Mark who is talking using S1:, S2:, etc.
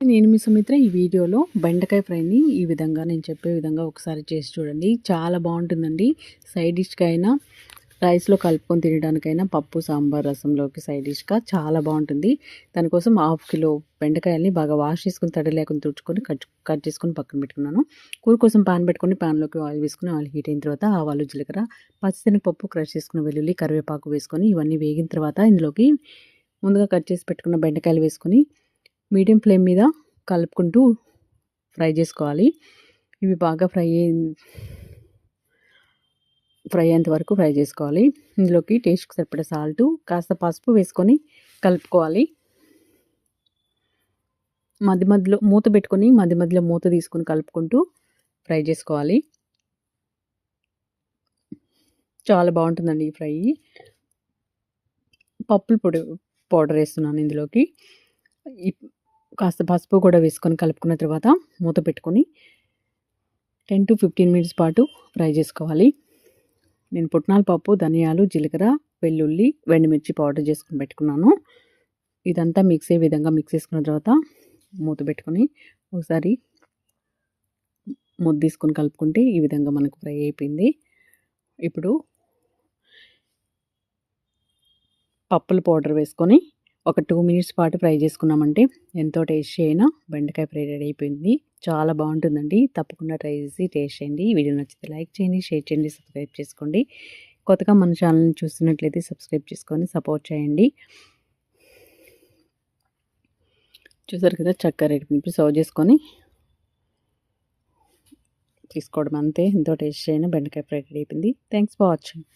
S1: నేను మీ సుమిత్ర ఈ వీడియోలో బెండకాయ ఫ్రైని ఈ విధంగా నేను చెప్పే విధంగా ఒకసారి చేసి చూడండి. చాలా బాగుంటుందండి. సైడ్ డిష్కి అయినా రైస్లో కలుపుకొని తినడానికైనా పప్పు సాంబార్ రసంలోకి సైడ్ డిష్గా చాలా బాగుంటుంది. దానికోసం హాఫ్ కిలో బెండకాయల్ని బాగా వాష్ చేసుకుని తడి లేకుండా తుడుచుకొని కట్ కట్ చేసుకొని పక్కన పెట్టుకున్నాను. కూర కోసం పాన్ పెట్టుకొని పాన్లోకి ఆయిల్ వేసుకుని ఆయిల్ హీట్ అయిన తర్వాత ఆవాలు జీలకర్ర పచ్చిశనగపప్పు క్రష్ చేసుకున్న వెల్లుల్లి కరివేపాకు వేసుకొని ఇవన్నీ వేగిన తర్వాత ఇందులోకి ముందుగా కట్ చేసి పెట్టుకున్న బెండకాయలు వేసుకొని మీడియం ఫ్లేమ్ మీద కలుపుకుంటూ ఫ్రై చేసుకోవాలి. ఇవి బాగా ఫ్రై ఫ్రై అయ్యేంత వరకు ఫ్రై చేసుకోవాలి. ఇందులోకి టేస్ట్కి సరిపడే సాల్ట్ కాస్త పసుపు వేసుకొని కలుపుకోవాలి. మధ్య మధ్యలో మూత పెట్టుకొని మధ్య మధ్యలో మూత తీసుకొని కలుపుకుంటూ ఫ్రై చేసుకోవాలి. చాలా బాగుంటుందండి ఈ ఫ్రై. పప్పుల పొడి పౌడర్ వేస్తున్నాను ఇందులోకి. కాస్త పసుపు కూడా వేసుకొని కలుపుకున్న తర్వాత మూత పెట్టుకొని టెన్ టు ఫిఫ్టీన్ మినిట్స్ పాటు ఫ్రై చేసుకోవాలి. నేను పుట్నాల పప్పు ధనియాలు జీలకర్ర వెల్లుల్లి వెండిమిర్చి పౌడర్ చేసుకుని పెట్టుకున్నాను. ఇదంతా మిక్స్ అయ్యే విధంగా మిక్స్ చేసుకున్న తర్వాత మూత పెట్టుకొని ఒకసారి ముద్ద తీసుకొని కలుపుకుంటే ఈ విధంగా మనకు ఫ్రై అయిపోయింది. ఇప్పుడు పప్పుల పౌడర్ వేసుకొని ఒక టూ మినిట్స్ పాటు ఫ్రై చేసుకున్నామంటే ఎంతో టేస్టీ అయినా బెండకాయ ఫ్రై రెడీ అయిపోయింది. చాలా బాగుంటుందండి. తప్పకుండా ట్రై చేసి టేస్ట్ చేయండి. వీడియో నచ్చితే లైక్ చేయండి షేర్ చేయండి సబ్స్క్రైబ్ చేసుకోండి. కొత్తగా మన ఛానల్ని చూస్తున్నట్లయితే సబ్స్క్రైబ్ చేసుకొని సపోర్ట్ చేయండి. చూసారు కదా చక్కర రెడ్డి సర్వ్ చేసుకొని తీసుకోవడం అంతే. ఎంతో టేస్ట్ అయినా బెండకాయ ఫ్రై రెడీ అయిపోయింది. Thanks for watching